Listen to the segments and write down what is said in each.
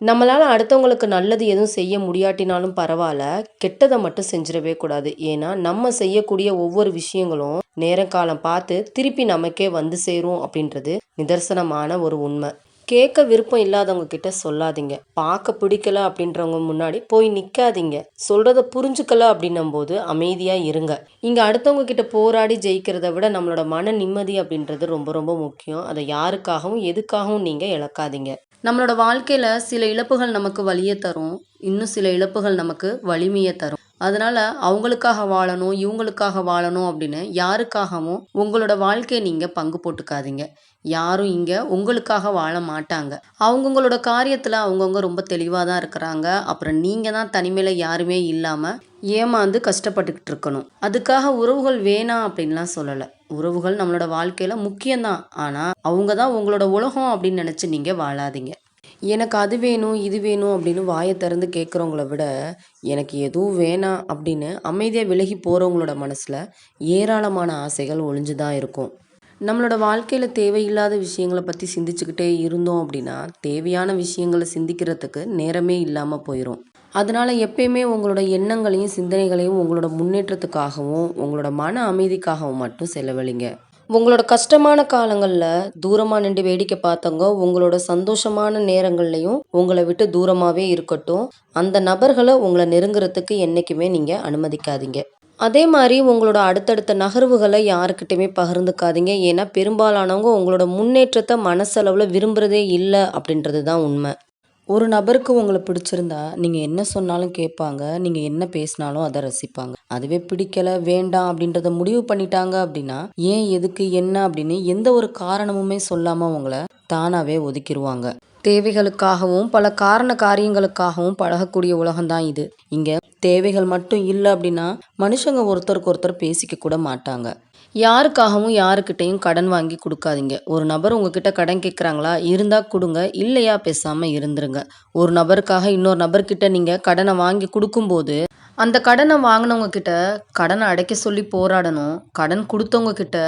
நம்மளால் அடுத்தவங்களுக்கு நல்லது எதுவும் செய்ய முடியாட்டினாலும் பரவாயில்ல கெட்டதை மட்டும் செஞ்சிடவே கூடாது. ஏன்னா நம்ம செய்யக்கூடிய ஒவ்வொரு விஷயங்களும் நேரங்காலம் பார்த்து திருப்பி நமக்கே வந்து சேரும் அப்படின்றது நிதர்சனமான ஒரு உண்மை. கேட்க விருப்பம் இல்லாதவங்க கிட்ட சொல்லாதீங்க. பார்க்க பிடிக்கல அப்படின்றவங்க முன்னாடி போய் நிற்காதீங்க சொல்கிறத புரிஞ்சுக்கல அப்படின்னும் போது அமைதியாக இருங்க. இங்கே அடுத்தவங்க கிட்ட போராடி ஜெயிக்கிறத விட நம்மளோட மன நிம்மதி அப்படின்றது ரொம்ப ரொம்ப முக்கியம். அதை யாருக்காகவும் எதுக்காகவும் நீங்கள் இழக்காதீங்க. நம்மளோட வாழ்க்கையில் சில இழப்புகள் நமக்கு வலியை தரும். இன்னும் சில இழப்புகள் நமக்கு வலிமையை தரும். அதனால் அவங்களுக்காக வாழணும் இவங்களுக்காக வாழணும் அப்படின்னு யாருக்காகவும் உங்களோட வாழ்க்கையை நீங்கள் பங்கு போட்டுக்காதீங்க. யாரும் இங்கே உங்களுக்காக வாழ மாட்டாங்க. அவங்கவுங்களோட காரியத்தில் அவங்கவுங்க ரொம்ப தெளிவாக தான் இருக்கிறாங்க. அப்புறம் நீங்கள் தான் தனிமையில் யாருமே இல்லாமல் ஏமாந்து கஷ்டப்பட்டுக்கிட்டு இருக்கணும். அதுக்காக உறவுகள் வேணாம் அப்படின்லாம் சொல்லலை. உறவுகள் நம்மளோட வாழ்க்கையில் முக்கியம்தான் ஆனால் அவங்க தான் உங்களோட உலகம் அப்படின்னு நினச்சி நீங்கள் வாழாதீங்க. எனக்கு அது வேணும் இது வேணும் அப்படின்னு வாயை திறந்து கேட்குறவங்கள விட எனக்கு எதுவும் வேணாம் அப்படின்னு அமைதியாக விலகி போகிறவங்களோட மனசில் ஏராளமான ஆசைகள் ஒளிஞ்சு தான் இருக்கும். நம்மளோட வாழ்க்கையில் தேவையில்லாத விஷயங்களை பற்றி சிந்திச்சுக்கிட்டே இருந்தோம் அப்படின்னா தேவையான விஷயங்களை சிந்திக்கிறதுக்கு நேரமே இல்லாமல் போயிடும் அதனால் எப்பயுமே உங்களோட எண்ணங்களையும் சிந்தனைகளையும் உங்களோட முன்னேற்றத்துக்காகவும் உங்களோட மன அமைதிக்காகவும் மட்டும் செலவழிங்க. உங்களோட கஷ்டமான காலங்களில் தூரமாக நின்று வேடிக்கை பார்த்தவங்க உங்களோட சந்தோஷமான நேரங்கள்லையும் உங்களை விட்டு தூரமாகவே இருக்கட்டும். அந்த நபர்களை உங்களை நெருங்குறதுக்கு என்றைக்குமே நீங்கள் அனுமதிக்காதீங்க. அதே மாதிரி உங்களோட அடுத்தடுத்த நகர்வுகளை யாருக்கிட்டையுமே பகிர்ந்துக்காதீங்க. ஏன்னா பெரும்பாலானவங்க உங்களோட முன்னேற்றத்தை மனசளவில் விரும்புகிறதே இல்லை அப்படின்றது தான் உண்மை. ஒரு நபருக்கு உங்களை பிடிச்சிருந்தா நீங்கள் என்ன சொன்னாலும் கேட்பாங்க நீங்கள் என்ன பேசினாலும் அதை ரசிப்பாங்க. அதுவே பிடிக்கல வேண்டாம் அப்படின்றத முடிவு பண்ணிட்டாங்க அப்படின்னா ஏன் எதுக்கு என்ன அப்படின்னு எந்த ஒரு காரணமுமே சொல்லாமல் உங்களை தானாகவே ஒதுக்கிடுவாங்க தேவைகளுக்காகவும் பல காரண காரியங்களுக்காகவும் பழகக்கூடிய உலகம்தான் இது. இங்கே தேவைகள் மட்டும் இல்லை அப்படின்னா மனுஷங்க ஒருத்தருக்கு ஒருத்தர் பேசிக்க கூட மாட்டாங்க. யாருக்காகவும் யாருக்கிட்டையும் கடன் வாங்கி கொடுக்காதீங்க. ஒரு நபர் உங்ககிட்ட கடன் கேட்குறாங்களா இருந்தால் கொடுங்க. இல்லையா? பேசாமல் இருந்துருங்க. ஒரு நபருக்காக இன்னொரு நபர்கிட்ட நீங்கள் கடனை வாங்கி கொடுக்கும்போது அந்த கடனை வாங்கினவங்க கிட்ட கடனை அடைக்க சொல்லி போராடணும். கடன் கொடுத்தவங்க கிட்ட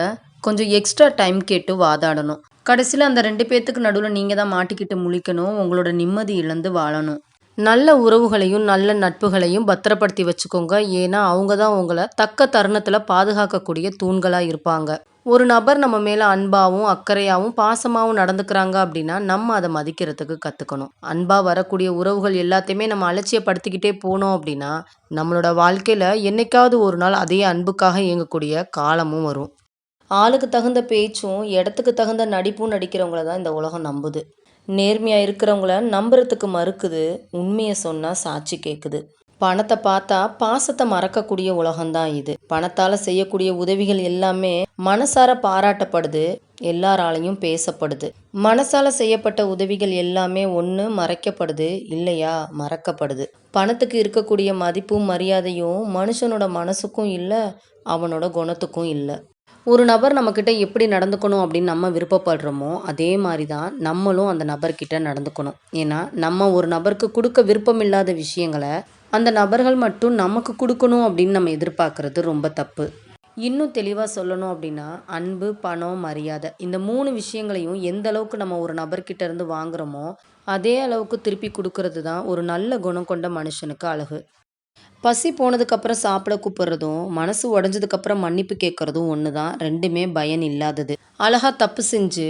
கொஞ்சம் எக்ஸ்ட்ரா டைம் கேட்டு வாதாடணும். கடைசியில் அந்த ரெண்டு பேர்த்துக்கு நடுவில் நீங்கள் தான் மாட்டிக்கிட்டு முழிக்கணும். உங்களோட நிம்மதி இழந்து வாழணும். நல்ல உறவுகளையும் நல்ல நட்புகளையும் பத்திரப்படுத்தி வச்சுக்கோங்க. ஏன்னா அவங்க தான் உங்களை தக்க தருணத்தில் பாதுகாக்கக்கூடிய தூண்களாக இருப்பாங்க. ஒரு நபர் நம்ம மேலே அன்பாகவும் அக்கறையாகவும் பாசமாகவும் நடந்துக்கிறாங்க அப்படின்னா நம்ம அதை மதிக்கிறதுக்கு கற்றுக்கணும் அன்பாக வரக்கூடிய உறவுகள் எல்லாத்தையுமே நம்ம அலட்சியப்படுத்திக்கிட்டே போனோம் அப்படின்னா நம்மளோட வாழ்க்கையில் என்னைக்காவது ஒரு நாள் அதே அன்புக்காக இயங்கக்கூடிய காலமும் வரும். ஆளுக்கு தகுந்த பேச்சும் இடத்துக்கு தகுந்த நடிப்பும் நடிக்கிறவங்கள தான் இந்த உலகம் நம்புது. நேர்மையாக இருக்கிறவங்கள நம்புறதுக்கு மறுக்குது. உண்மையை சொன்னால் சாட்சி கேட்குது பணத்தை பார்த்தா பாசத்தை மறக்கக்கூடிய உலகம்தான் இது. பணத்தால் செய்யக்கூடிய உதவிகள் எல்லாமே மனசார பாராட்டப்படுது. எல்லாராலையும் பேசப்படுது. மனசால செய்யப்பட்ட உதவிகள் எல்லாமே ஒன்று மறைக்கப்படுது. இல்லையா? மறக்கப்படுது. பணத்துக்கு இருக்கக்கூடிய மதிப்பும் மரியாதையும் மனுஷனோட மனசுக்கும் இல்லை அவனோட குணத்துக்கும் இல்லை. ஒரு நபர் நம்மக்கிட்ட எப்படி நடந்துக்கணும் அப்படின்னு நம்ம விருப்பப்படுறோமோ அதே மாதிரி தான் நம்மளும் அந்த நபர்கிட்ட நடந்துக்கணும். ஏன்னா நம்ம ஒரு நபருக்கு கொடுக்க விருப்பம் இல்லாத விஷயங்களை அந்த நபர்கள் மட்டும் நமக்கு கொடுக்கணும் அப்படின்னு நம்ம எதிர்பார்க்கறது ரொம்ப தப்பு. இன்னும் தெளிவாக சொல்லணும் அப்படின்னா அன்பு பணம் மரியாதை இந்த மூணு விஷயங்களையும் எந்த அளவுக்கு நம்ம ஒரு நபர்கிட்ட இருந்து வாங்குறோமோ அதே அளவுக்கு திருப்பி கொடுக்கறது தான் ஒரு நல்ல குணம் கொண்ட மனுஷனுக்கு அழகு. பசி போனதுக்கப்புறம் சாப்பிட கூப்பிட்றதும் மனசு உடஞ்சதுக்கப்புறம் மன்னிப்பு கேட்குறதும் ஒன்று தான் ரெண்டுமே பயன் இல்லாதது. அழகா தப்பு செஞ்சு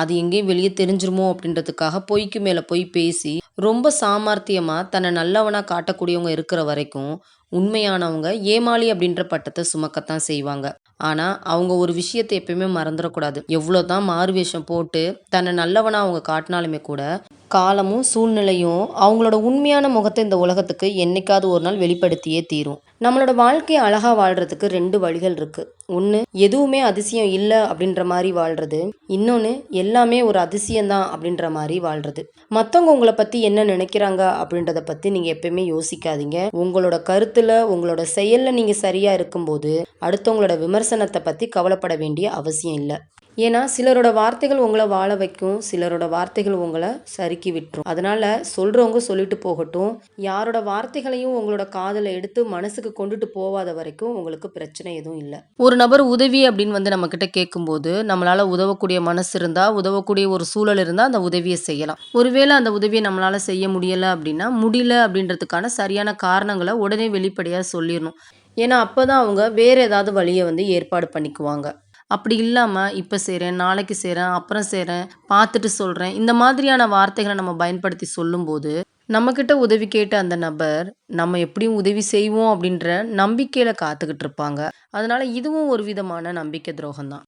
அது எங்கேயும் வெளியே தெரிஞ்சிருமோ அப்படின்றதுக்காக பொய்க்கு மேலே போய் பேசி ரொம்ப சாமர்த்தியமாக தன்னை நல்லவனாக காட்டக்கூடியவங்க இருக்கிற வரைக்கும் உண்மையானவங்க ஏமாளி அப்படின்ற பட்டத்தை சுமக்கத்தான் செய்வாங்க. ஆனால் அவங்க ஒரு விஷயத்தை எப்பயுமே மறந்துடக்கூடாது. எவ்வளோ தான் மாறுவேஷம் போட்டு தன்னை நல்லவனாக அவங்க காட்டினாலுமே கூட காலமும் சூழ்நிலையும் அவங்களோட உண்மையான முகத்தை இந்த உலகத்துக்கு என்னைக்காவது ஒரு நாள் வெளிப்படுத்தியே தீரும். நம்மளோட வாழ்க்கையை அழகாக வாழ்கிறதுக்கு ரெண்டு வழிகள் இருக்குது ஒன்று எதுவுமே அதிசயம் இல்லை அப்படின்ற மாதிரி வாழ்கிறது இன்னொன்று எல்லாமே ஒரு அதிசயம்தான் அப்படின்ற மாதிரி வாழ்கிறது மற்றவங்க உங்களை பற்றி என்ன நினைக்கிறாங்க அப்படின்றத பற்றி நீங்கள் எப்பயுமே யோசிக்காதீங்க. உங்களோட கருத்தில் உங்களோட செயலில் நீங்கள் சரியாக இருக்கும்போது அடுத்தவங்களோட விமர்சனத்தை பற்றி கவலைப்பட வேண்டிய அவசியம் இல்லை. ஏன்னா சிலரோட வார்த்தைகள் உங்களை வாழ வைக்கும். சிலரோட வார்த்தைகள் உங்களை சறுக்கி விட்டுரும். அதனால சொல்றவங்க சொல்லிட்டு போகட்டும். யாரோட வார்த்தைகளையும் உங்களோட காதுல எடுத்து மனசுக்கு கொண்டுட்டு போவாத வரைக்கும் உங்களுக்கு பிரச்சனை எதுவும் இல்லை ஒரு நபர் உதவி அப்படின்னு வந்து நம்மகிட்ட கேட்கும்போது, நம்மளால உதவக்கூடிய மனசு இருந்தா, உதவக்கூடிய ஒரு சூழல் இருந்தா அந்த உதவியை செய்யலாம். ஒருவேளை அந்த உதவியை நம்மளால செய்ய முடியல அப்படின்னா, முடியல அப்படின்றதுக்கான சரியான காரணங்களை உடனே வெளிப்படையா சொல்லிடணும் ஏன்னா அப்போதான் அவங்க வேற ஏதாவது வழியை வந்து ஏற்பாடு பண்ணிக்குவாங்க. அப்படி இல்லாமல் இப்போ செய்கிறேன் நாளைக்கு செய்கிறேன் அப்புறம் செய்கிறேன் பார்த்துட்டு சொல்கிறேன் இந்த மாதிரியான வார்த்தைகளை நம்ம பயன்படுத்தி சொல்லும்போது, நம்மக்கிட்ட உதவி கேட்ட அந்த நபர், நம்ம எப்படியும் உதவி செய்வோம் அப்படின்ற நம்பிக்கையில் காத்துக்கிட்டு இருப்பாங்க. அதனால் இதுவும் ஒரு விதமான நம்பிக்கை துரோகம் தான்.